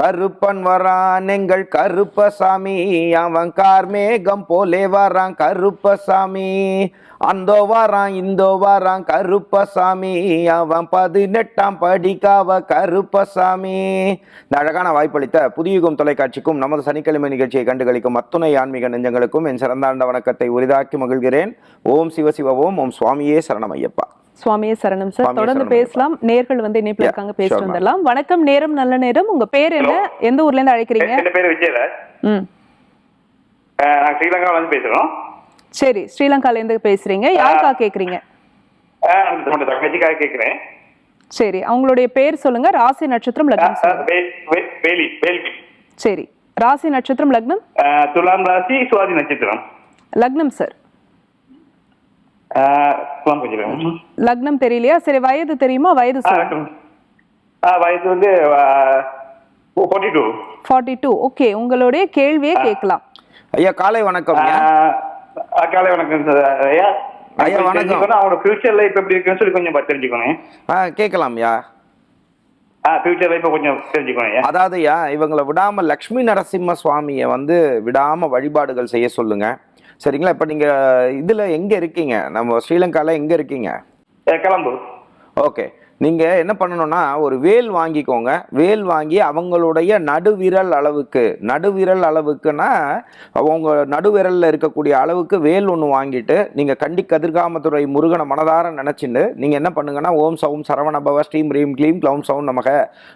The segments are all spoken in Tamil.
கருப்பன் வரான் எங்கள் கருப்பசாமி. அவன் கார்மேகம் போலே வரான் கருப்பசாமி. அந்தோ வரான் இந்தோ வரான் கருப்பசாமி. அவன் பதினெட்டாம் படிக்காவ கருப்பசாமி. இந்த அழகான வாய்ப்பளித்த புதியுகம் தொலைக்காட்சிக்கும் நமது சனிக்கிழமை நிகழ்ச்சியை கண்டுகளிக்கும் அத்துணை ஆன்மீக நெஞ்சங்களுக்கும் என் சிறந்தாண்ட வணக்கத்தை உரிதாக்கி மகிழ்கிறேன். ஓம் சிவ சிவ ஓம் ஓம் சுவாமியே சரணம் ஐயப்பா. சுவாமியே சரணம் சார் தொடர்ந்து. பேசலாம். நேர்கள் வந்து இணைப்புல இருக்காங்க பேசிட்டு. வந்துடலாம். வணக்கம் நேரம் நல்ல நேரம். உங்க பேர் என்ன? எந்த ஊர்ல இருந்து அழைக்கிறீங்க? என் பேர் விஜயராஜ் ம். நாங்க ஸ்ரீலங்கால இருந்து பேசுறோம். சரி ஸ்ரீலங்கால இருந்து பேசுறீங்க. யாருக்கா கேக்குறீங்க? தங்கச்சிக்காக கேட்கிறேன் சரி அவங்களுடைய பேர் சொல்லுங்க. ராசி நட்சத்திரம் லக்னம் சரி ராசி நட்சத்திரம் லக்னம்? துலாம் ராசி சுவாதி நட்சத்திரம். லக்னம் சார் லக்னம் தெரியலையா? சரி வயது தெரியுமா? வயது வயசு வந்து forty two forty two okay உங்களுடைய கேள்வியே கேட்கலாம். ஐயா காலை வணக்கம் ஐயா. காலை வணக்கம் சார் ஐயா. ஐயா, வணக்கம். அவங்களோட ஃபியூச்சர் லைஃப் எப்படி இருக்குன்னு சொல்லி கொஞ்சம் பார்த்து தெரிஞ்சுக்கணும் ஆ கேட்கலாம்யா ஆ ஃபியூச்சர் லைஃப் கொஞ்சம் தெரிஞ்சுக்கணும் ஐயா. அதாவதுயா இவங்களை விடாம லக்ஷ்மி நரசிம்ம சுவாமியை வந்து விடாம வழிபாடுகள் செய்ய சொல்லுங்க. சரிங்களா? இப்ப நீங்க இதுல எங்க இருக்கீங்க? நம்ம ஸ்ரீலங்கால எங்க இருக்கீங்க? அஹ் கிளம்பூர். ஓகே. நீங்க என்ன பண்ணணும்னா ஒரு வேல் வாங்கிக்கோங்க. வேல் வாங்கி அவங்களுடைய நடுவிரல் அளவுக்கு நடுவிரல் அளவுக்குன்னா அவங்க நடுவிரல்ல இருக்கக்கூடிய அளவுக்கு வேல் ஒன்று வாங்கிட்டு நீங்க கண்டி கதிர்காமத்துறை முருகனை மனதார நினைச்சுட்டு நீங்க என்ன பண்ணுங்கன்னா ஓம் சவும் சரவணபவ ஸ்ரீம் ரீம் க்ளீம் க்ளௌம் சவும் நமக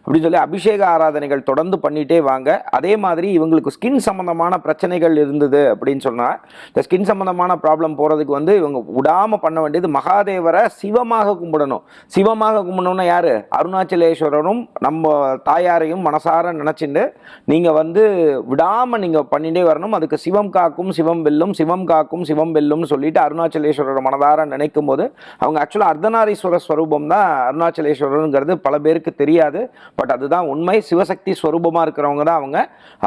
அப்படின்னு சொல்லி அபிஷேக ஆராதனைகள் தொடர்ந்து பண்ணிட்டே வாங்க. அதே மாதிரி இவங்களுக்கு ஸ்கின் சம்பந்தமான பிரச்சனைகள் இருந்தது அப்படின்னு சொன்னா இந்த ஸ்கின் சம்பந்தமான ப்ராப்ளம் போறதுக்கு வந்து இவங்க விடாம பண்ண வேண்டியது மகாதேவரை சிவமாக கும்பிடணும். சிவமாக கும்பிடணும்னா யார்? அருணாச்சலேஸ்வரரும் நம்ம தாயாரையும் மனசார நினச்சிட்டு நீங்கள் வந்து விடாமல் நீங்கள் பண்ணிட்டே வரணும். அதுக்கு சிவம் காக்கும் சிவம் வெல்லும் சிவம் காக்கும் சிவம் வெல்லும்னு சொல்லிட்டு அருணாச்சலேஸ்வரர் மனதார நினைக்கும் போது அவங்க ஆக்சுவலாக அர்த்தநாரீஸ்வர ஸ்வரூபம் தான் அருணாச்சலேஸ்வரருங்கிறது பல பேருக்கு தெரியாது. பட் அதுதான் உண்மை. சிவசக்தி ஸ்வரூபமாக இருக்கிறவங்க தான் அவங்க.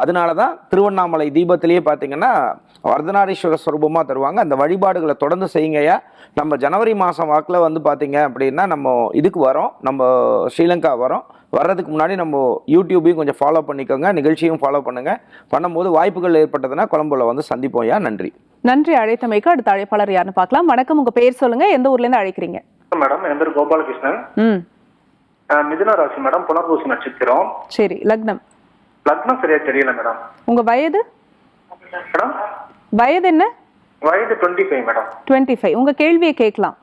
அதனால தான் திருவண்ணாமலை தீபத்திலேயே பார்த்தீங்கன்னா அர்த்தநாரீஸ்வர ஸ்வரூபமாக தருவாங்க. அந்த வழிபாடுகளை தொடர்ந்து செய்யுங்கய்யா. நம்ம ஜனவரி மாதம் வாக்கில் வந்து பார்த்தீங்க அப்படின்னா நம்ம இதுக்கு வரோம். நம்ம ஸ்ரீலங்கா வரோம். வர்றதுக்கு முன்னாடி நம்ம யூடியூபையும் கொஞ்சம் ஃபாலோ பண்ணிக்கோங்க. நிகழ்ச்சியும் ஃபாலோ பண்ணுங்க. பண்ணும்போது வாய்ப்புகள் ஏற்பட்டதுன்னா கொழம்புல வந்து சந்திப்போம் ஐயா. நன்றி. நன்றி. அழைத்தமைக்கு அடுத்த அழைப்பாளர் யாருன்னு பார்க்கலாம். வணக்கம். உங்க பேர் சொல்லுங்க. எந்த ஊர்ல இருந்து அழைக்கிறீங்க? மேடம். என் பேர் கோபாலகிருஷ்ணன். ம். மிதுன ராசி மேடம். புனர்பூசி நட்சத்திரம். சரி. லக்னம். லக்னம் சரியா தெரியல மேடம். உங்க வயது? மேடம்? வயது என்ன? வயது twenty five madam twenty five உங்க கேள்வியை கேட்கலாம்.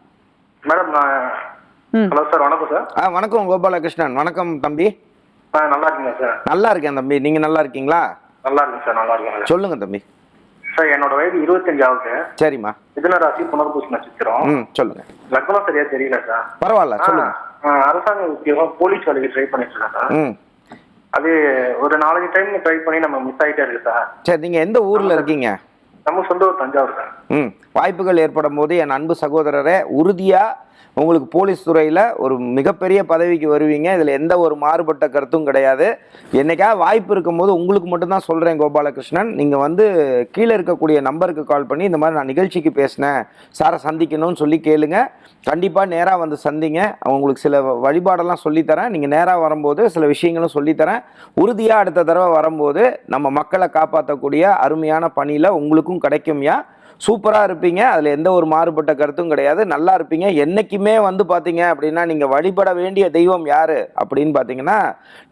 மேடம் ஹலோ சார் வணக்கம் சார் ஆ வணக்கம் கோபாலகிருஷ்ணன். வணக்கம் தம்பி. ஆ நல்லா இருக்கீங்க சார் நல்லா இருக்கேன் தம்பி. நீங்க நல்லா இருக்கீங்களா? நல்லா இருக்கேன் சார் நல்லா இருக்கேன் சொல்லுங்க தம்பி. சார் என்னோட வயது இருபத்தஞ்சு ஆகுது சரிம்மா. மிதுன ராசி புனர்பூசி நட்சத்திரம். ம் சொல்லுங்க. லக்னம் சரியா தெரியல சார் பரவாயில்ல ஆ, சொல்லுங்க. ஆ, அரசாங்க உத்தியோகம் போலீஸ் வேலைக்கு ட்ரை பண்ணிட்டு இருக்கேன் சார் ம். அது ஒரு நாலஞ்சு டைம் ட்ரை பண்ணி நம்ம மிஸ் ஆகிட்டே இருக்கு சார் சரி நீங்க எந்த ஊர்ல இருக்கீங்க? நம்ம சொந்த ஒரு தஞ்சாவூர் தான் ம் வாய்ப்புகள் ஏற்படும் போது என் அன்பு சகோதரரை உறுதியா உங்களுக்கு போலீஸ் துறையில் ஒரு மிகப்பெரிய பதவிக்கு வருவீங்க. இதில் எந்த ஒரு மாறுபட்ட கருத்தும் கிடையாது. என்னைக்கா வாய்ப்பு இருக்கும்போது உங்களுக்கு மட்டும்தான் சொல்கிறேன் கோபாலகிருஷ்ணன். நீங்கள் வந்து கீழே இருக்கக்கூடிய நம்பருக்கு கால் பண்ணி இந்த மாதிரி நான் நிகழ்ச்சிக்கு பேசினேன். சாரை சந்திக்கணும்னு சொல்லி கேளுங்க. கண்டிப்பாக நேராக வந்து சந்திங்க. உங்களுக்கு சில வ- வழிபாடெல்லாம் சொல்லித்தரேன். நீங்கள் நேராக வரும்போது சில விஷயங்களும் சொல்லித்தரேன். உறுதியாக அடுத்த தடவை வரும்போது நம்ம மக்களை காப்பாற்றக்கூடிய அருமையான பணியில் உங்களுக்கும் கிடைக்கும்யா. சூப்பராக இருப்பீங்க. அதில் எந்த ஒரு மாறுபட்ட கருத்தும் கிடையாது. நல்லா இருப்பீங்க. என்றைக்குமே வந்து பார்த்தீங்க அப்படின்னா நீங்கள் வழிபட வேண்டிய தெய்வம் யார்? அப்படின்னு பார்த்தீங்கன்னா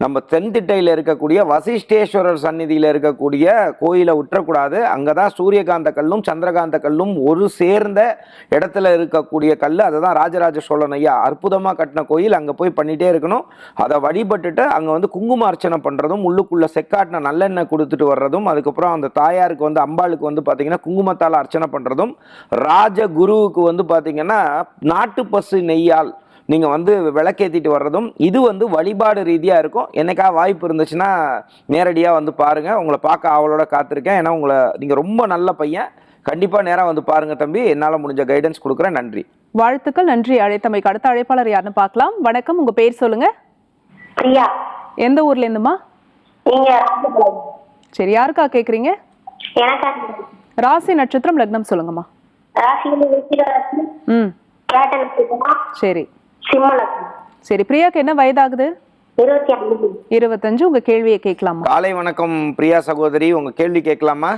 நம்ம தென்திட்டையில் இருக்கக்கூடிய வசிஷ்டேஸ்வரர் சந்நிதியில் இருக்கக்கூடிய கோயிலை விட்டுறக்கூடாது அங்கே தான் சூரியகாந்த கல்லும் சந்திரகாந்த கல்லும் ஒரு சேர்ந்த இடத்துல இருக்கக்கூடிய கல் அதுதான் ராஜராஜ சோழன் ஐயா அற்புதமாக கட்டின கோயில். அங்கே போய் பண்ணிகிட்டே இருக்கணும். அதை வழிபட்டுட்டு அங்கே வந்து குங்கும அர்ச்சனை பண்ணுறதும் உள்ளுக்குள்ளே செக்காட்டின நல்லெண்ணெய் கொடுத்துட்டு வர்றதும் அதுக்கப்புறம் அந்த தாயாருக்கு வந்து அம்பாளுக்கு வந்து பார்த்தீங்கன்னா குங்குமத்தால் அர்ச்சனை பண்ணுறதும் ராஜ குருவுக்கு வந்து பார்த்தீங்கன்னா நாட்டு பசு நெய்யால் நீங்கள் வந்து விளக்கேற்றிட்டு வர்றதும் இது வந்து வழிபாடு ரீதியாக இருக்கும். என்னைக்கா வாய்ப்பு இருந்துச்சுன்னா நேரடியாக வந்து பாருங்கள் உங்களை பார்க்க அவளோட காத்திருக்கேன். ஏன்னா உங்களை நீங்கள் ரொம்ப நல்ல பையன். கண்டிப்பாக நேராக வந்து பாருங்கள் தம்பி. என்னால் முடிஞ்ச கைடன்ஸ் கொடுக்குறேன். நன்றி. வாழ்த்துக்கள். நன்றி. அழைத்தமைக்கு அடுத்த அழைப்பாளர் யாருன்னு பார்க்கலாம். வணக்கம். உங்க பேர் சொல்லுங்க. பிரியா. எந்த ஊர்ல இருந்துமா நீங்க ராசிபலன். சரி யாருக்கா கேக்குறீங்க? எனக்கு ராசி நட்சத்திரம் லக்னம் சொல்லுங்கம்மா. ராசியில விருச்சிக ராசி ம். சரி. சிம்ம லக்னம். சரி பிரியாக்கு என்ன வயதாகுது? இருபத்தஞ்சு உங்க கேள்வியை கேட்கலாமா? காலை வணக்கம் பிரியா சகோதரி உங்கள் கேள்வி கேட்கலாமா?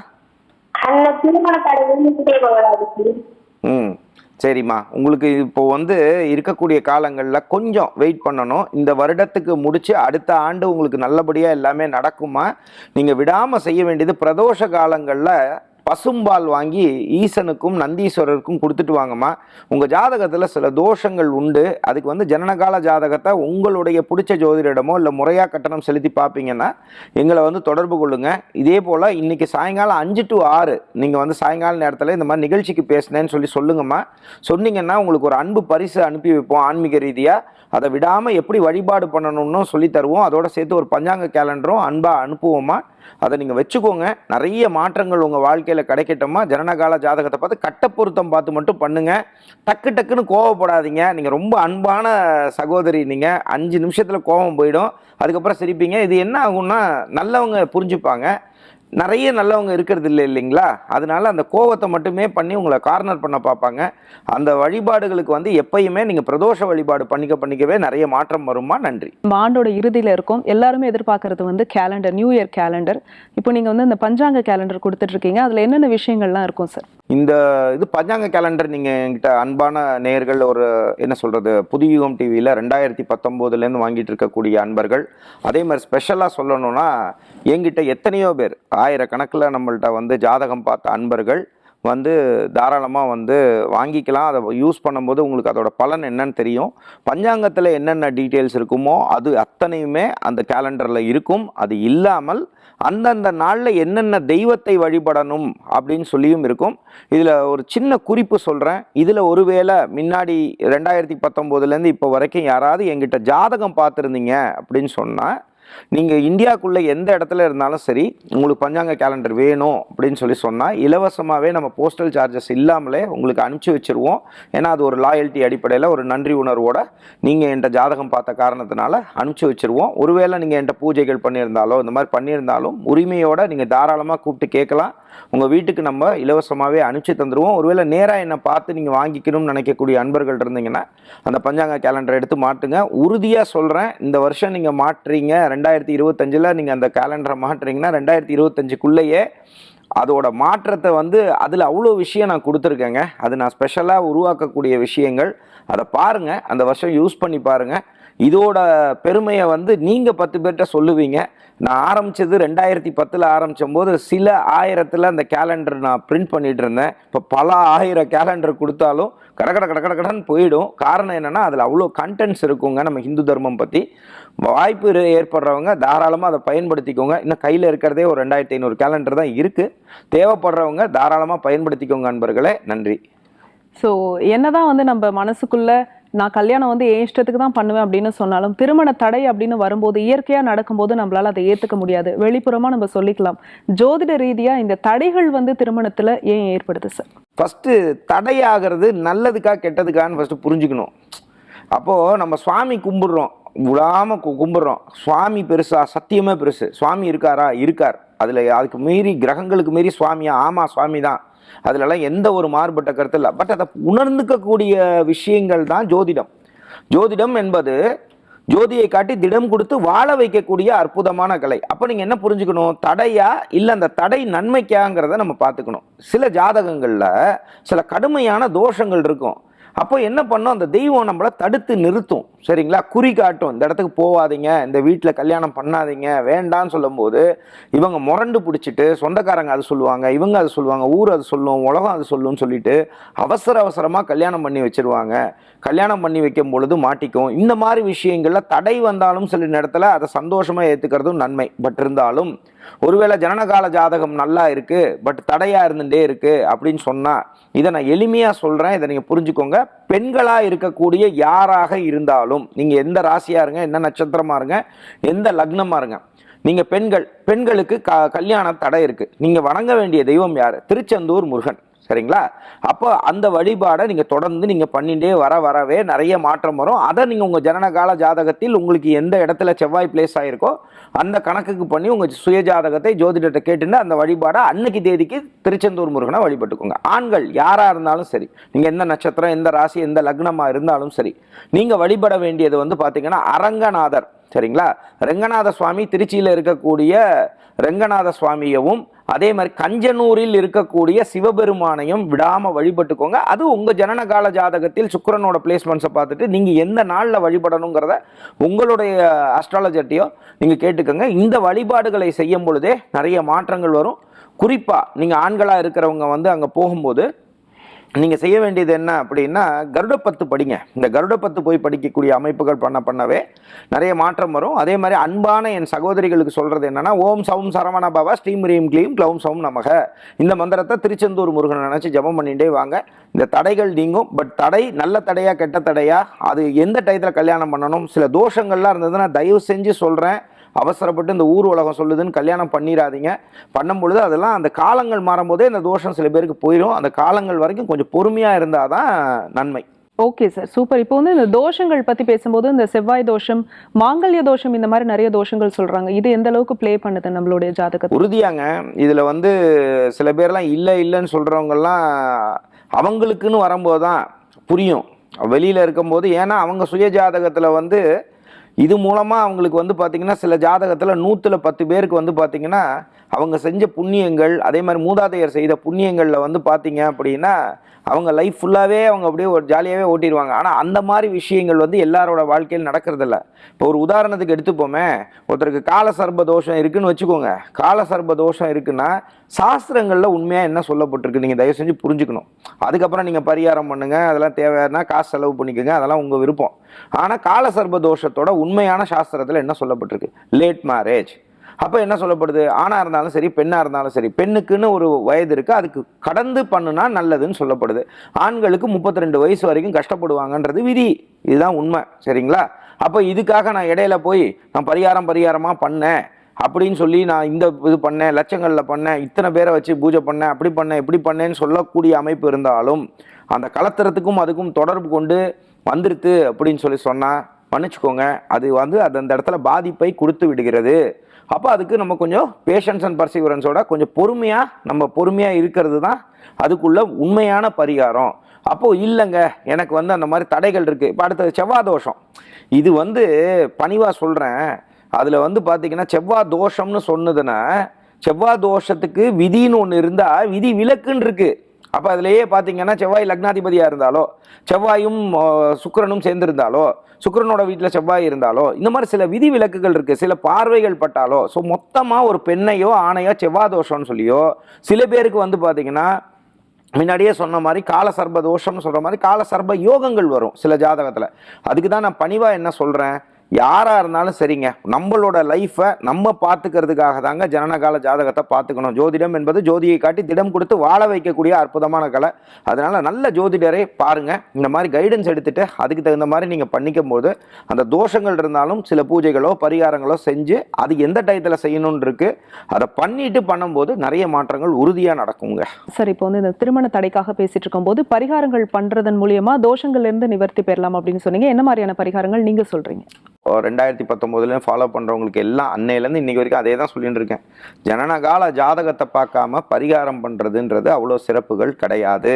ம். சரிம்மா. உங்களுக்கு இப்போ வந்து இருக்கக்கூடிய காலங்களில் கொஞ்சம் வெயிட் பண்ணணும். இந்த வருடத்துக்கு முடிச்சு அடுத்த ஆண்டு உங்களுக்கு நல்லபடியாக எல்லாமே நடக்குமா? நீங்கள் விடாமல் செய்ய வேண்டியது பிரதோஷ காலங்களில் பசும்பால் வாங்கி ஈசனுக்கும் நந்தீஸ்வரருக்கும் கொடுத்துட்டு வாங்கம்மா. உங்கள் ஜாதகத்தில் சில தோஷங்கள் உண்டு. அதுக்கு வந்து ஜனனகால ஜாதகத்தை உங்களுடைய பிடிச்ச ஜோதிடமோ இல்லை முறையாக கட்டணம் செலுத்தி பார்ப்பீங்கன்னா எங்களை வந்து தொடர்பு கொள்ளுங்க. இதே போல் இன்னைக்கு சாயங்காலம் அஞ்சு டு ஆறு நீங்கள் வந்து சாயங்கால நேரத்தில் இந்த மாதிரி நிகழ்ச்சிக்கு பேசினேன்னு சொல்லி சொல்லுங்கம்மா. சொன்னீங்கன்னா உங்களுக்கு ஒரு அன்பு பரிசு அனுப்பி வைப்போம் ஆன்மீக ரீதியாக அதை விடாமல் எப்படி வழிபாடு பண்ணணும்னு சொல்லி தருவோம். அதோட சேர்த்து ஒரு பஞ்சாங்க கேலண்டரும் அன்பாக அனுப்புவோமா அதை நீங்கள் வச்சுக்கோங்க. நிறைய மாற்றங்கள் உங்கள் வாழ்க்கையில் கிடைக்கட்டுமா ஜனனகால ஜாதகத்தை பார்த்து கட்ட பொருத்தம் பார்த்து மட்டும் பண்ணுங்கள் டக்கு டக்குன்னு கோவப்படாதீங்க. நீங்கள் ரொம்ப அன்பான சகோதரி நீங்கள் அஞ்சு நிமிஷத்தில் கோபம் போயிடும். அதுக்கப்புறம் சிரிப்பீங்க. இது என்ன ஆகும்னா நல்லவங்க புரிஞ்சுப்பாங்க. நிறைய நல்லவங்க இருக்கிறது இல்லை இல்லைங்களா? அதனால அந்த கோவத்தை மட்டுமே பண்ணி உங்களை கார்னர் பண்ண பார்ப்பாங்க. அந்த வழிபாடுகளுக்கு வந்து எப்பயுமே நீங்கள் பிரதோஷ வழிபாடு பண்ணிக்க பண்ணிக்கவே நிறைய மாற்றம் வருமா? நன்றி. நம்ம ஆண்டோட இறுதியில இருக்கோம். எல்லாருமே எதிர்பார்க்கறது வந்து கேலண்டர் நியூ இயர் கேலண்டர் இப்போ நீங்க வந்து இந்த பஞ்சாங்க கேலண்டர் கொடுத்துட்டு இருக்கீங்க அதுல என்னென்ன விஷயங்கள்லாம் இருக்கும் சார் இந்த இது பஞ்சாங்க கேலண்டர் நீங்கள் என்கிட்ட அன்பான நேயர்கள் ஒரு என்ன சொல்கிறது புதியுகம் டிவியில் ரெண்டாயிரத்தி பத்தொம்போதுலேருந்து வாங்கிட்டு இருக்கக்கூடிய அன்பர்கள். அதே மாதிரி ஸ்பெஷலாக சொல்லணும்னா எங்கிட்ட எத்தனையோ பேர் ஆயிரக்கணக்கில் நம்மள்ட்ட வந்து ஜாதகம் பார்த்த அன்பர்கள் வந்து தாராளமாக வந்து வாங்கிக்கலாம். அதை யூஸ் பண்ணும்போது உங்களுக்கு அதோட பலன் என்னன்னு தெரியும். பஞ்சாங்கத்தில் என்னென்ன டீட்டெயில்ஸ் இருக்குமோ அது அத்தனையுமே அந்த கேலண்டரில் இருக்கும். அது இல்லாமல் அந்தந்த நாளில் என்னென்ன தெய்வத்தை வழிபடணும் அப்படின்னு சொல்லியும் இருக்கும். இதில் ஒரு சின்ன குறிப்பு சொல்கிறேன் இதில் ஒருவேளை முன்னாடி ரெண்டாயிரத்தி பத்தொம்போதுலேருந்து இப்போ வரைக்கும் யாராவது எங்கிட்ட ஜாதகம் பார்த்துருந்தீங்க அப்படின்னு சொன்னால் நீங்கள் இந்தியாக்குள்ளே எந்த இடத்துல இருந்தாலும் சரி உங்களுக்கு பஞ்சாங்க கேலண்டர் வேணும் அப்படின்னு சொல்லி சொன்னால் இலவசமாகவே நம்ம போஸ்டல் சார்ஜஸ் இல்லாமலே உங்களுக்கு அனுப்பிச்சி வச்சுருவோம். ஏன்னா அது ஒரு லாயல்ட்டி அடிப்படையில் ஒரு நன்றி உணர்வோட நீங்கள் என்கிட்ட ஜாதகம் பார்த்த காரணத்தினால அனுப்பிச்சி வச்சுருவோம். ஒருவேளை நீங்கள் என்கிட்ட பூஜைகள் பண்ணியிருந்தாலோ இந்த மாதிரி பண்ணியிருந்தாலும் உரிமையோடு நீங்கள் தாராளமாக கூப்பிட்டு கேட்கலாம். உங்கள் வீட்டுக்கு நம்ம இலவசமாகவே அனுப்பிச்சி தந்துடுவோம் ஒருவேளை நேராக என்னை பார்த்து நீங்கள் வாங்கிக்கணும்னு நினைக்கக்கூடிய அன்பர்கள் இருந்தீங்கன்னா அந்த பஞ்சாங்க கேலண்டர் எடுத்து மாட்டுங்க. உறுதியாக சொல்கிறேன் இந்த வருஷம் நீங்கள் மாட்டுறீங்க ரெண்டாயிரத்தி இருபத்தஞ்சில் நீங்கள் அந்த கேலண்டரை மாட்டுறீங்கன்னா ரெண்டாயிரத்தி இருபத்தஞ்சுக்குள்ளேயே அதோட மாற்றத்தை வந்து அதில் அவ்வளோ விஷயம் நான் கொடுத்துருக்கேங்க. அது நான் ஸ்பெஷலாக உருவாக்கக்கூடிய விஷயங்கள். அதை பாருங்கள் அந்த வருஷம் யூஸ் பண்ணி பாருங்கள் இதோட பெருமையை வந்து நீங்கள் பத்து பேர்கிட்ட சொல்லுவீங்க. நான் ஆரம்பித்தது ரெண்டாயிரத்தி பத்தில் ஆரம்பித்தபோது சில ஆயிரத்தில் அந்த கேலண்டர் நான் பிரிண்ட் பண்ணிட்டு இருந்தேன். இப்போ பல ஆயிரம் கேலண்டர் கொடுத்தாலும் கட கட கட கட கடன்னு போயிடும். காரணம் என்னென்னா அதில் அவ்வளோ கண்டென்ட்ஸ் இருக்குங்க நம்ம ஹிந்து தர்மம் பற்றி வாய்ப்பு ஏற்படுறவங்க தாராளமாக அதை பயன்படுத்திக்கோங்க. இன்னும் கையில் இருக்கிறதே ஒரு ரெண்டாயிரத்தி ஐநூறு கேலண்டர் தான் இருக்குது தேவைப்படுறவங்க தாராளமாக பயன்படுத்திக்கோங்க அன்பர்களே. நன்றி. ஸோ என்னதான் வந்து நம்ம மனசுக்குள்ள நான் கல்யாணம் வந்து என் இஷ்டத்துக்கு தான் பண்ணுவேன் அப்படின்னு சொன்னாலும் திருமண தடை அப்படின்னு வரும்போது இயற்கையாக நடக்கும்போது நம்மளால் அதை ஏற்றுக்க முடியாது. வெளிப்புறமாக நம்ம சொல்லிக்கலாம். ஜோதிட ரீதியாக இந்த தடைகள் வந்து திருமணத்தில் ஏன் ஏற்படுது சார்? ஃபஸ்ட்டு தடையாகிறது நல்லதுக்கா கெட்டதுக்கான்னு ஃபஸ்ட்டு புரிஞ்சுக்கணும். அப்போது நம்ம சுவாமி கும்பிட்றோம். விடாமல் கும்பிட்றோம். சுவாமி பெருசா சத்தியமே பெருசு. சுவாமி இருக்காரா? இருக்கார். அதில் அதுக்கு மீறி கிரகங்களுக்கு மீறி சுவாமியா? ஆமாம் சுவாமி தான் அதுலலாம் எந்த ஒரு மாறுபட்ட கருத்து இல்லை. பட் அதை உணர்ந்துக்கக்கூடிய விஷயங்கள் தான் ஜோதிடம். ஜோதிடம் என்பது ஜோதியை காட்டி திடம் கொடுத்து வாழ வைக்கக்கூடிய அற்புதமான கலை. அப்போ நீங்கள் என்ன புரிஞ்சுக்கணும்? தடையா இல்லை அந்த தடை நன்மைக்காங்கிறத நம்ம பார்த்துக்கணும். சில ஜாதகங்களில் சில கடுமையான தோஷங்கள் இருக்கும். அப்போ என்ன பண்ணும்? அந்த தெய்வம் நம்மளை தடுத்து நிறுத்தும். சரிங்களா? குறி காட்டும். இந்த இடத்துக்கு போகாதீங்க இந்த வீட்டில் கல்யாணம் பண்ணாதீங்க. வேண்டான்னு சொல்லும்போது இவங்க முரண்டு பிடிச்சிட்டு சொந்தக்காரங்க அது சொல்லுவாங்க இவங்க அது சொல்லுவாங்க ஊர் அது சொல்லும் உலகம் அது சொல்லும்னு சொல்லிட்டு அவசர அவசரமாக கல்யாணம் பண்ணி வச்சிருவாங்க. கல்யாணம் பண்ணி வைக்கும் பொழுது மாட்டிக்கும். இந்த மாதிரி விஷயங்கள்ல தடை வந்தாலும் சில நேரத்தில் அதை சந்தோஷமாக ஏற்றுக்கிறதும் நன்மை. பட் இருந்தாலும் ஒருவேளை ஜனனகால ஜாதகம் நல்லா இருக்கு பட் தடையா இருந்துட்டே இருக்கு அப்படின்னு சொன்னா இதை நான் எளிமையா சொல்றேன். இதை நீங்க புரிஞ்சுக்கோங்க. பெண்களா இருக்கக்கூடிய யாராக இருந்தாலும் நீங்க எந்த ராசியா இருங்க என்ன நட்சத்திரமா இருங்க எந்த லக்னமா இருங்க. நீங்க பெண்கள் பெண்களுக்கு க கல்யாண தடை இருக்கு. நீங்க வணங்க வேண்டிய தெய்வம் யார்? திருச்செந்தூர் முருகன். சரிங்களா? அப்போ அந்த வழிபாடை நீங்கள் தொடர்ந்து நீங்கள் பண்ணிகிட்டே வர வரவே நிறைய மாற்றம் வரும். அதை நீங்கள் உங்கள் ஜனனகால ஜாதகத்தில் உங்களுக்கு எந்த இடத்துல செவ்வாய் பிளேஸ் ஆகிருக்கோ அந்த கணக்குக்கு பண்ணி உங்கள் சுய ஜாதகத்தை ஜோதிடத்தை கேட்டுன்னு அந்த வழிபாடை அன்னைக்கு தேதிக்கு திருச்செந்தூர் முருகனை வழிபட்டுக்கோங்க. ஆண்கள் யாராக இருந்தாலும் சரி நீங்கள் எந்த நட்சத்திரம் எந்த ராசி எந்த லக்னமாக இருந்தாலும் சரி நீங்கள் வழிபட வேண்டியது வந்து பார்த்தீங்கன்னா அரங்கநாதர். சரிங்களா? ரெங்கநாத சுவாமி திருச்சியில் இருக்கக்கூடிய ரெங்கநாத சுவாமியவும் அதே மாதிரி கஞ்சனூரில் இருக்கக்கூடிய சிவபெருமானையும் விடாமல் வழிபட்டுக்கோங்க. அது உங்கள் ஜனனகால ஜாதகத்தில் சுக்கரனோட பிளேஸ்மெண்ட்ஸை பார்த்துட்டு நீங்கள் எந்த நாளில் வழிபடணுங்கிறத உங்களுடைய அஸ்ட்ராலஜர்ட்டையோ நீங்கள் கேட்டுக்கோங்க. இந்த வழிபாடுகளை செய்யும் பொழுதே நிறைய மாற்றங்கள் வரும். குறிப்பாக நீங்கள் ஆண்களாக இருக்கிறவங்க வந்து அங்கே போகும்போது நீங்கள் செய்ய வேண்டியது என்ன அப்படின்னா கருடப்பத்து படிங்க. இந்த கருடப்பத்து போய் படிக்கக்கூடிய அமைப்புகள் பண்ண பண்ணவே நிறைய மாற்றம் வரும். அதே மாதிரி அன்பான என் சகோதரிகளுக்கு சொல்கிறது என்னென்னா ஓம் சவும் சரவண பவ ஸ்ரீம் ரீம் க்ளீம் க்ளௌம் சவும் நமக. இந்த மந்திரத்தை திருச்செந்தூர் முருகன் நினச்சி ஜெபம் பண்ணிகிட்டே வாங்க. இந்த தடைகள் நீங்கும் பட் தடை நல்ல தடையா கெட்ட தடையா அது எந்த டயத்தில் கல்யாணம் பண்ணணும் சில தோஷங்கள்லாம் இருந்ததுன்னா தயவு செஞ்சு சொல்கிறேன் அவசரப்பட்டு இந்த ஊர் உலகம் சொல்லுதுன்னு கல்யாணம் பண்ணிடாதீங்க பண்ணும் பொழுது அதெல்லாம் அந்த காலங்கள் மாறும்போதே இந்த தோஷம் சில பேருக்கு போயிடும் அந்த காலங்கள் வரைக்கும் கொஞ்சம் பொறுமையாக இருந்தால் தான் நன்மை. Okay sir super. இப்போ வந்து இந்த தோஷங்கள் பத்தி பேசும்போது இந்த செவ்வாய் தோஷம் மாங்கல்ய தோஷம் இந்த மாதிரி நிறைய தோஷங்கள் சொல்றாங்க. இது எந்த அளவுக்கு ப்ளே பண்ணுது நம்மளுடைய ஜாதகத்தை உறுதியாங்க. இதில் வந்து சில பேர்லாம் இல்லை இல்லைன்னு சொல்கிறவங்கெல்லாம் அவங்களுக்குன்னு வரும்போது தான் புரியும். வெளியில் இருக்கும்போது ஏன்னா அவங்க சுய ஜாதகத்தில் வந்து இது மூலமாக அவங்களுக்கு வந்து பார்த்திங்கன்னா சில ஜாதகத்தில் நூற்றில் பத்து பேருக்கு வந்து பார்த்திங்கன்னா அவங்க செஞ்ச புண்ணியங்கள் அதே மாதிரி மூதாதையர் செய்த புண்ணியங்களில் வந்து பார்த்தீங்க அப்படின்னா அவங்க லைஃப் ஃபுல்லாகவே அவங்க அப்படியே ஒரு ஜாலியாகவே ஓட்டிடுவாங்க. ஆனால் அந்த மாதிரி விஷயங்கள் வந்து எல்லாரோட வாழ்க்கையில் நடக்கிறதில்ல. இப்போ ஒரு உதாரணத்துக்கு எடுத்துப்போமே ஒருத்தருக்கு கால சர்ப தோஷம் இருக்குன்னு வச்சுக்கோங்க. கால சர்ப தோஷம் இருக்குன்னா சாஸ்திரங்களில் உண்மையாக என்ன சொல்லப்பட்டிருக்கு நீங்கள் தயவு செஞ்சு புரிஞ்சுக்கணும். அதுக்கப்புறம் நீங்கள் பரிகாரம் பண்ணுங்கள் அதெல்லாம் தேவைன்னா காசு செலவு பண்ணிக்கோங்க அதெல்லாம் உங்கள் விருப்பம். ஆனால் கால சர்ப தோஷத்தோட உண்மையான சாஸ்திரத்தில் என்ன சொல்லப்பட்டிருக்கு? லேட் மேரேஜ் அப்போ என்ன சொல்லப்படுது? ஆணாக இருந்தாலும் சரி பெண்ணாக இருந்தாலும் சரி பெண்ணுக்குன்னு ஒரு வயது இருக்குது அதுக்கு கடந்து பண்ணுனா நல்லதுன்னு சொல்லப்படுது. ஆண்களுக்கு 32 வயசு வரைக்கும் கஷ்டப்படுவாங்கன்றது விதி. இதுதான் உண்மை சரிங்களா? அப்போ இதுக்காக நான் இடையில போய் நான் பரிகாரம் பரிகாரமாக பண்ணேன் அப்படின்னு சொல்லி நான் இந்த இது பண்ணேன் லட்சங்களில் பண்ணேன் இத்தனை பேரை வச்சு பூஜை பண்ணேன் அப்படி பண்ணேன் இப்படி பண்ணேன்னு சொல்லக்கூடிய அமைப்பு இருந்தாலும் அந்த கலத்திரத்துக்கும் அதுக்கும் தொடர்பு கொண்டு வந்துருத்து அப்படின்னு சொல்லி சொன்னால் மன்னிச்சுக்கோங்க. அது வந்து அது அந்த இடத்துல பாதிப்பை கொடுத்து விடுகிறது. அப்போ அதுக்கு நம்ம கொஞ்சம் பேஷன்ஸ் அண்ட் பர்சிவரன்ஸோட கொஞ்சம் பொறுமையாக நம்ம பொறுமையாக இருக்கிறது தான் அதுக்குள்ள உண்மையான பரிகாரம். அப்போது இல்லைங்க எனக்கு வந்து அந்த மாதிரி தடைகள் இருக்குது இப்போ அடுத்தது செவ்வாய் தோஷம் இது வந்து பணிவாக சொல்கிறேன் அதில் வந்து பார்த்தீங்கன்னா செவ்வாய் தோஷம்னு சொன்னதுன்னா செவ்வாய் தோஷத்துக்கு விதின்னு ஒன்று இருந்தால் விதி விலக்குன்னு இருக்குது அப்போ அதுலேயே பார்த்தீங்கன்னா செவ்வாய் லக்னாதிபதியாக இருந்தாலோ செவ்வாயும் சுக்கரனும் சேர்ந்திருந்தாலோ சுக்கரனோட வீட்டில் செவ்வாய் இருந்தாலோ இந்த மாதிரி சில விதி விலக்குகள் இருக்குது சில பார்வைகள் பட்டாலோ ஸோ மொத்தமாக ஒரு பெண்ணையோ ஆணையோ செவ்வாய் தோஷம்னு சொல்லியோ சில பேருக்கு வந்து பார்த்தீங்கன்னா முன்னாடியே சொன்ன மாதிரி கால சர்ப தோஷம்னு சொல்கிற மாதிரி கால சர்ப யோகங்கள் வரும் சில ஜாதகத்தில். அதுக்கு தான் நான் பணிவாக என்ன சொல்கிறேன் யாராக இருந்தாலும் சரிங்க. நம்மளோட லைஃப்பை நம்ம பார்த்துக்கிறதுக்காக தாங்க ஜனனகால ஜாதகத்தை பார்த்துக்கணும். ஜோதிடம் என்பது ஜோதியை காட்டி திடம் கொடுத்து வாழ வைக்கக்கூடிய அற்புதமான கலை. அதனால் நல்ல ஜோதிடரை பாருங்கள் இந்த மாதிரி கைடன்ஸ் எடுத்துட்டு அதுக்கு தகுந்த மாதிரி நீங்கள் பண்ணிக்கும் போது அந்த தோஷங்கள் இருந்தாலும் சில பூஜைகளோ பரிகாரங்களோ செஞ்சு அது எந்த டயத்தில் செய்யணும்னு இருக்கு அதை பண்ணிட்டு பண்ணும்போது நிறைய மாற்றங்கள் உறுதியாக நடக்குங்க. சார் இப்போ வந்து இந்த திருமண தடைக்காக பேசிட்டு இருக்கும்போது பரிகாரங்கள் பண்ணுறதன் மூலியமாக தோஷங்கள்லேருந்து நிவர்த்தி பெறலாம் அப்படின்னு சொன்னீங்க. என்ன மாதிரியான பரிகாரங்கள் நீங்கள் சொல்கிறீங்க ரெண்டாயிரத்தி பத்தொம்போதுலேயும் ஃபாலோ பண்ணுறவங்களுக்கு எல்லாம் அன்னையிலேருந்து இன்றைக்கி வரைக்கும் அதே தான் சொல்லிட்டு இருக்கேன். ஜனனகால ஜாதகத்தை பார்க்காம பரிகாரம் பண்ணுறதுன்றது அவ்வளோ சிறப்புகள் கிடையாது.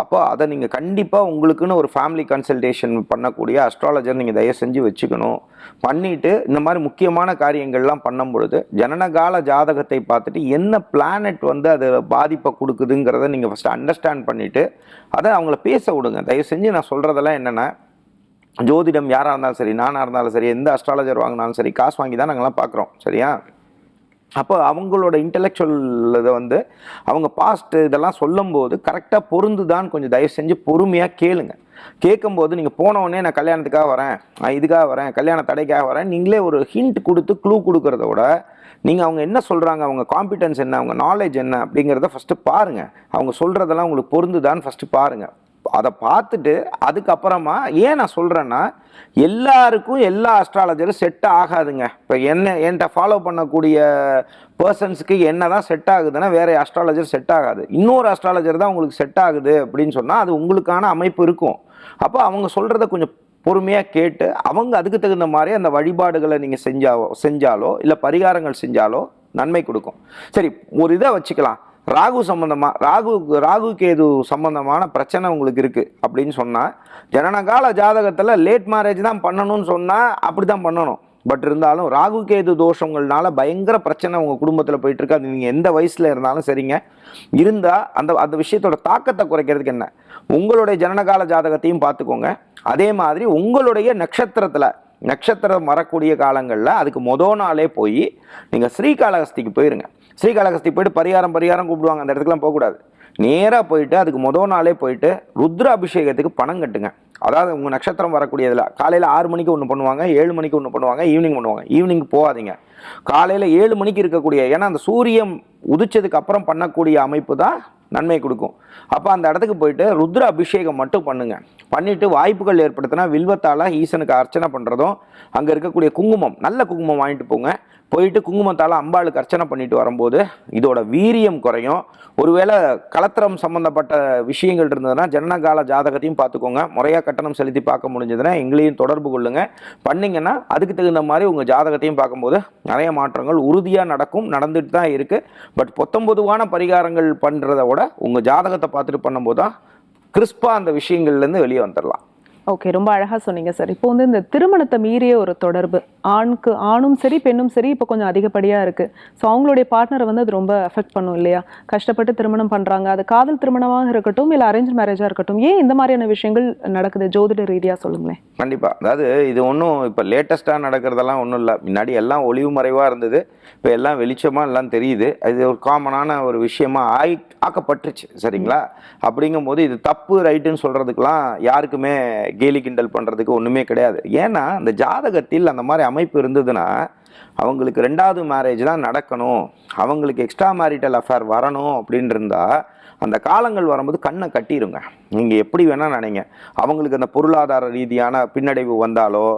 அப்போ அதை நீங்கள் கண்டிப்பாக உங்களுக்குன்னு ஒரு ஃபேமிலி கன்சல்டேஷன் பண்ணக்கூடிய அஸ்ட்ராலஜர் நீங்கள் தயவு செஞ்சு வச்சுக்கணும். பண்ணிவிட்டு இந்த மாதிரி முக்கியமான காரியங்கள்லாம் பண்ணும் பொழுது ஜனனகால ஜாதகத்தை பார்த்துட்டு என்ன பிளானட் வந்து அது பாதிப்பை கொடுக்குதுங்கிறத நீங்கள் ஃபஸ்ட்டு அண்டர்ஸ்டாண்ட் பண்ணிவிட்டு அதை அவங்கள பேச விடுங்க. தயவு செஞ்சு நான் சொல்கிறதெல்லாம் என்னென்னா ஜோதிடம் யாராக இருந்தாலும் சரி நானாக இருந்தாலும் சரி எந்த அஸ்ட்ராலஜர் வாங்கினாலும் சரி காசு வாங்கி தான் நாங்கள்லாம் பார்க்குறோம் சரியா? அப்போ அவங்களோட இன்டெலெக்சுவல் இதை வந்து அவங்க பாஸ்ட் இதெல்லாம் சொல்லும்போது கரெக்டாக பொருந்துதான் கொஞ்சம் தயவு செஞ்சு பொறுமையாக கேளுங்க. கேட்கும்போது நீங்கள் போன உடனே நான் கல்யாணத்துக்காக வரேன் நான் இதுக்காக வரேன் கல்யாண தடைக்காக வரேன் நீங்களே ஒரு ஹிண்ட் கொடுத்து க்ளூ கொடுக்கறத விட நீங்கள் அவங்க என்ன சொல்கிறாங்க அவங்க காம்பிடன்ஸ் என்ன அவங்க நாலேஜ் என்ன அப்படிங்கிறத ஃபஸ்ட்டு பாருங்கள் அவங்க சொல்கிறதெல்லாம் உங்களுக்கு பொருந்துதான்னு ஃபஸ்ட்டு பாருங்கள் அதை பார்த்துட்டு அதுக்கப்புறமா ஏன் நான் சொல்கிறேன்னா எல்லாருக்கும் எல்லா அஸ்ட்ராலஜரும் செட் ஆகாதுங்க. இப்போ என்ன என்கிட்ட ஃபாலோ பண்ணக்கூடிய பர்சன்ஸுக்கு என்ன தான் செட் ஆகுதுன்னா வேறு அஸ்ட்ராலஜர் செட் ஆகாது. இன்னொரு அஸ்ட்ராலஜர் தான் உங்களுக்கு செட் ஆகுது அப்படின்னு சொன்னால் அது உங்களுக்கான அமைப்பு இருக்கும். அப்போ அவங்க சொல்கிறத கொஞ்சம் பொறுமையாக கேட்டு அவங்க அதுக்கு தகுந்த மாதிரி அந்த வழிபாடுகளை நீங்கள் செஞ்சாவோ செஞ்சாலோ இல்லை பரிகாரங்கள் செஞ்சாலோ நன்மை கொடுக்கும். சரி ஒரு இதை வச்சுக்கலாம். ராகு சம்பந்தமாக ராகு ராகு கேது சம்பந்தமான பிரச்சனை உங்களுக்கு இருக்குது அப்படின்னு சொன்னால் ஜனனகால ஜாதகத்தில் லேட் மேரேஜ் தான் பண்ணணும்னு சொன்னால் அப்படி தான் பண்ணணும். பட் இருந்தாலும் ராகு கேது தோஷங்கள்னால பயங்கர பிரச்சனை உங்கள் குடும்பத்தில் போயிட்டுருக்கு. அது நீங்கள் எந்த வயசில் இருந்தாலும் சரிங்க. இருந்தால் அந்த அந்த விஷயத்தோட தாக்கத்தை குறைக்கிறதுக்கு என்ன? உங்களுடைய ஜனனகால ஜாதகத்தையும் பார்த்துக்கோங்க. அதே மாதிரி உங்களுடைய நட்சத்திரத்தில் நட்சத்திரம் வரக்கூடிய காலங்களில் அதுக்கு மொதல் நாளே போய் நீங்கள் ஸ்ரீகாளஹஸ்திக்கு போயிருங்க. ஸ்ரீகாளகஸ்தி போயிட்டு பரிகாரம் பரிகாரம் கூப்பிடுவாங்க. அந்த இடத்துக்குலாம் போகக்கூடாது. நேராக போயிட்டு அதுக்கு மொதல் நாளே போயிட்டு ருத்ர அபிஷேகத்துக்கு பணம் கட்டுங்க. அதாவது உங்கள் நட்சத்திரம் வரக்கூடியதில். காலையில் ஆறு மணிக்கு ஒன்று பண்ணுவாங்க ஏழு மணிக்கு ஒன்று பண்ணுவாங்க ஈவினிங் பண்ணுவாங்க. ஈவினிங் போகாதீங்க. காலையில் ஏழு மணிக்கு இருக்கக்கூடிய ஏன்னா அந்த சூரியன் உதிச்சதுக்கு அப்புறம் பண்ணக்கூடிய அமைப்பு தான் நன்மை கொடுக்கும். அப்போ அந்த இடத்துக்கு போயிட்டு ருத்ர அபிஷேகம் மட்டும் பண்ணுங்க. பண்ணிட்டு வாய்ப்புகள் ஏற்படுத்தினா வில்வத்தால் ஈசனுக்கு அர்ச்சனை பண்ணுறதும் அங்கே இருக்கக்கூடிய குங்குமம் நல்ல குங்குமம் வாங்கிட்டு போங்க. போயிட்டு குங்குமத்தால் அம்பாளுக்கு அர்ச்சனை பண்ணிட்டு வரும்போது இதோட வீரியம் குறையும். ஒருவேளை கலத்திரம் சம்பந்தப்பட்ட விஷயங்கள் இருந்ததுன்னா ஜனனகால ஜாதகத்தையும் பார்த்துக்கோங்க. முறையாக கட்டணம் செலுத்தி பார்க்க முடிஞ்சதுன்னா எங்களையும் தொடர்பு கொள்ளுங்க. பண்ணீங்கன்னா அதுக்கு தகுந்த மாதிரி உங்கள் ஜாதகத்தையும் பார்க்கும்போது நிறைய மாற்றங்கள் உறுதியாக நடக்கும் நடந்துட்டு தான் இருக்குது பட் பொத்தம்பொதுவான பரிகாரங்கள் பண்ணுறத விட உங்கள் ஜாதகத்தை பார்த்துட்டு பண்ணும்போது தான் கிறிஸ்பாக அந்த விஷயங்கள்லேருந்து வெளியே வந்துடலாம் ஓகே ரொம்ப அழகா சொன்னீங்க சார் இப்போ வந்து இந்த திருமணத்தை மீறிய ஒரு தொடர்பு ஆணுக்கு ஆணும் சரி பெண்ணும் சரி இப்போ கொஞ்சம் அதிகப்படியா இருக்கு. ஸோ அவங்களுடைய பார்ட்னரை வந்து அது ரொம்ப அஃபெக்ட் பண்ணும் இல்லையா? கஷ்டப்பட்டு திருமணம் பண்றாங்க அது காதல் திருமணமாக இருக்கட்டும் இல்லை அரேஞ்ச் மேரேஜா இருக்கட்டும் ஏன் இந்த மாதிரியான விஷயங்கள் நடக்குது? ஜோதிட ரீதியா சொல்லுங்களேன். கண்டிப்பாக அதாவது இது ஒன்றும் இப்போ லேட்டஸ்ட்டாக நடக்கிறதெல்லாம் ஒன்றும் இல்லை. முன்னாடி எல்லாம் ஒளிவு மறைவாக இருந்தது இப்போ எல்லாம் வெளிச்சமாக எல்லாம் தெரியுது. இது ஒரு காமனான ஒரு விஷயமா ஆய் ஆக்கப்பட்டுருச்சு சரிங்களா? அப்படிங்கும்போது இது தப்பு ரைட்டுன்னு சொல்கிறதுக்கெலாம் யாருக்குமே கேலி கிண்டல் பண்ணுறதுக்கு ஒன்றுமே கிடையாது. ஏன்னா அந்த ஜாதகத்தில் அந்த மாதிரி அமைப்பு இருந்ததுன்னா அவங்களுக்கு ரெண்டாவது மேரேஜ் தான் நடக்கணும். அவங்களுக்கு எக்ஸ்ட்ரா மேரிட்டல் அஃபேர் வரணும் அப்படின்னு அந்த காலங்கள் வரும்போது கண்ணை கட்டிடுங்க நீங்கள் எப்படி வேணால் நினைங்க. அவங்களுக்கு அந்த பொருளாதார ரீதியான பின்னடைவு வந்தாலோ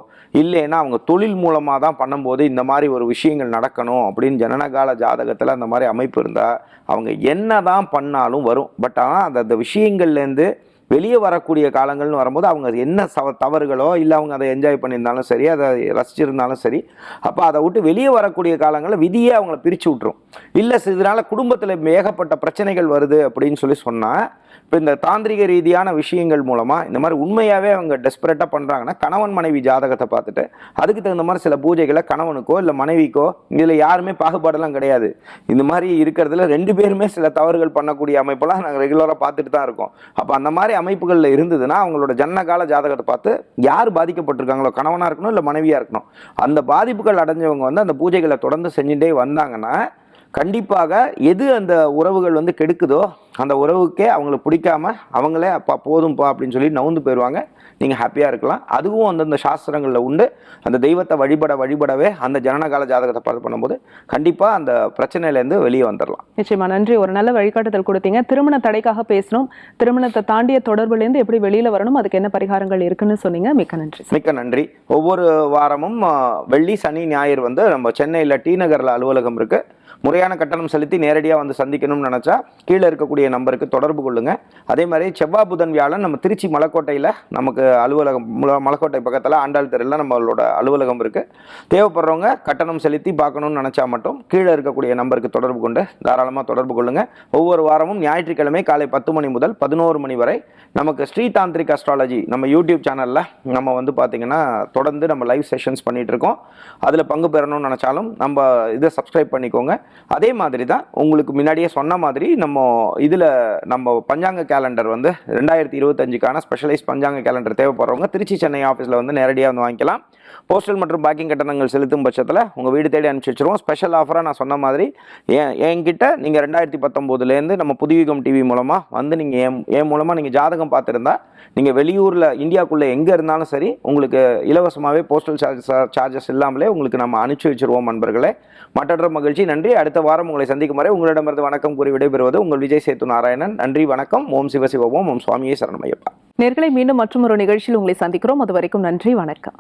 இல்லைன்னா அவங்க தொழில் மூலமாக தான் பண்ணும்போது இந்த மாதிரி ஒரு விஷயங்கள் நடக்கணும் அப்படின்னு ஜனனகால ஜாதகத்தில் அந்த மாதிரி அமைப்பு இருந்தால் அவங்க என்ன தான் பண்ணாலும் வரும். பட் ஆனால் அந்த அந்த விஷயங்கள்லேருந்து வெளியே வரக்கூடிய காலங்கள்னு வரும்போது அவங்க என்ன சவ தவறுகளோ இல்லை அவங்க அதை என்ஜாய் பண்ணியிருந்தாலும் சரி அதை ரசிச்சிருந்தாலும் சரி அப்போ அதை விட்டு வெளியே வரக்கூடிய காலங்களில் விதியே அவங்கள பிரித்து விட்டுரும். இல்லை இதனால் குடும்பத்தில் ஏகப்பட்ட பிரச்சனைகள் வருது அப்படின்னு சொல்லி சொன்னால் இப்போ இந்த தாந்திரிக ரீதியான விஷயங்கள் மூலமாக இந்த மாதிரி உண்மையாகவே அவங்க டெஸ்பரேட்டாக பண்ணுறாங்கன்னா கணவன் மனைவி ஜாதகத்தை பார்த்துட்டு அதுக்கு தகுந்த மாதிரி சில பூஜைகளை கணவனுக்கோ இல்லை மனைவிக்கோ இதில் யாருமே பாகுபாடெல்லாம் கிடையாது. இந்த மாதிரி இருக்கிறதுல ரெண்டு பேருமே சில தவறுகள் பண்ணக்கூடிய அமைப்பெல்லாம் நாங்கள் ரெகுலராக பார்த்துட்டு தான் இருக்கோம். அப்போ அந்த மாதிரி அமைப்புகளில் இருந்ததுன்னா அவங்களோட ஜன்னகால ஜாதகத்தை பார்த்து யார் பாதிக்கப்பட்டிருக்காங்களோ கணவனாக இருக்கணும் இல்லை மனைவியாக இருக்கணும் அந்த பாதிப்புகள் அடைஞ்சவங்க வந்து அந்த பூஜைகளை தொடர்ந்து செஞ்சுட்டே வந்தாங்கன்னா கண்டிப்பாக எது அந்த உறவுகள் வந்து கெடுக்குதோ அந்த உறவுக்கே அவங்களுக்கு பிடிக்காம அவங்களே அப்பா போதும்ப்பா அப்படின்னு சொல்லி நவுந்து போயிடுவாங்க நீங்கள் ஹாப்பியாக இருக்கலாம். அதுவும் அந்தந்த சாஸ்திரங்களில் உண்டு. அந்த தெய்வத்தை வழிபட வழிபடவே அந்த ஜனனகால ஜாதகத்தை பார்த்து பண்ணும்போது கண்டிப்பாக அந்த பிரச்சனையிலேருந்து வெளியே வந்துடலாம் நிச்சயமா. நன்றி. ஒரு நல்ல வழிகாட்டுதல் கொடுத்தீங்க. திருமண தடைக்காக பேசணும். திருமணத்தை தாண்டிய தொடர்புலேருந்து எப்படி வெளியில வரணும்? அதுக்கு என்ன பரிகாரங்கள் இருக்குன்னு சொன்னீங்க. மிக்க நன்றி மிக்க நன்றி. ஒவ்வொரு வாரமும் வெள்ளி சனி ஞாயிறு வந்து நம்ம சென்னையில் டி நகரில் அலுவலகம் இருக்குது முறையான கட்டணம் செலுத்தி நேரடியாக வந்து சந்திக்கணும்னு நினச்சா கீழே இருக்கக்கூடிய நம்பருக்கு தொடர்பு கொள்ளுங்கள் அதே மாதிரி செவ்வாய் புதன் வியாழன் நம்ம திருச்சி மலைக்கோட்டையில் நமக்கு அலுவலகம் மலைக்கோட்டை பக்கத்தில் ஆண்டாள் தெருவில் நம்மளோட அலுவலகம் இருக்குது தேவைப்படுறவங்க கட்டணம் செலுத்தி பார்க்கணும்னு நினச்சா மட்டும் கீழே இருக்கக்கூடிய நம்பருக்கு தொடர்பு கொண்டு தாராளமாக தொடர்பு கொள்ளுங்கள் ஒவ்வொரு வாரமும் ஞாயிற்றுக்கிழமை காலை பத்து மணி முதல் பதினோரு மணி வரை நமக்கு ஸ்ரீதாந்திரிக் அஸ்ட்ராலஜி நம்ம யூடியூப் சேனலில் நம்ம வந்து பார்த்திங்கன்னா தொடர்ந்து நம்ம லைவ் செஷன்ஸ் பண்ணிகிட்ருக்கோம் அதில் பங்கு பெறணும்னு நினச்சாலும் நம்ம இதை சப்ஸ்கிரைப் பண்ணிக்கோங்க. அதே மாதிரி தான் உங்களுக்கு முன்னாடியே சொன்ன மாதிரி நம்ம இதில் நம்ம பஞ்சாங்க கேலண்டர் வந்து ரெண்டாயிரத்தி இருபத்தஞ்சுக்கான ஸ்பெஷலைஸ் பஞ்சாங்க கேலண்டர் தேவைப்படுறவங்க திருச்சி சென்னை ஆஃபீஸில் வந்து நேரடியாக வந்து வாங்கிக்கலாம். போஸ்டல் மற்றும் பேக்கிங் கட்டணங்கள் செலுத்தும் பட்சத்தில் உங்கள் வீடு தேடி அனுப்பிச்சி வச்சுருவோம். ஸ்பெஷல் ஆஃபராக நான் சொன்ன மாதிரி ஏன் என்கிட்ட நீங்கள் ரெண்டாயிரத்தி பத்தொம்போதுலேருந்து நம்ம புதுயுகம் டிவி மூலமாக வந்து நீங்கள் என் என் மூலமாக நீங்கள் ஜாதகம் பார்த்துருந்தா நீங்கள் வெளியூரில் இந்தியாக்குள்ளே எங்கே இருந்தாலும் சரி உங்களுக்கு இலவசமாகவே போஸ்டல் சார்ஜஸ் சார்ஜஸ் இல்லாமலே உங்களுக்கு நம்ம அனுப்பிச்சி வச்சுருவோம் நண்பர்களே. மற்றொரு மகிழ்ச்சி நன்றி. அடுத்த வாரம் உங்களை சந்திக்கும் வரை உங்களிடமிருந்து வணக்கம் கூறி விடைபெறுவது உங்கள் விஜய் சேத்து நாராயணன். நன்றி வணக்கம். ஓம் சிவசிவோம் ஓம். ஓம் சுவாமியே சரணமையப்பா. நேர்களை மீண்டும் மற்றும் ஒரு நிகழ்ச்சியில் உங்களை சந்திக்கிறோம். அது வரைக்கும் நன்றி வணக்கம்.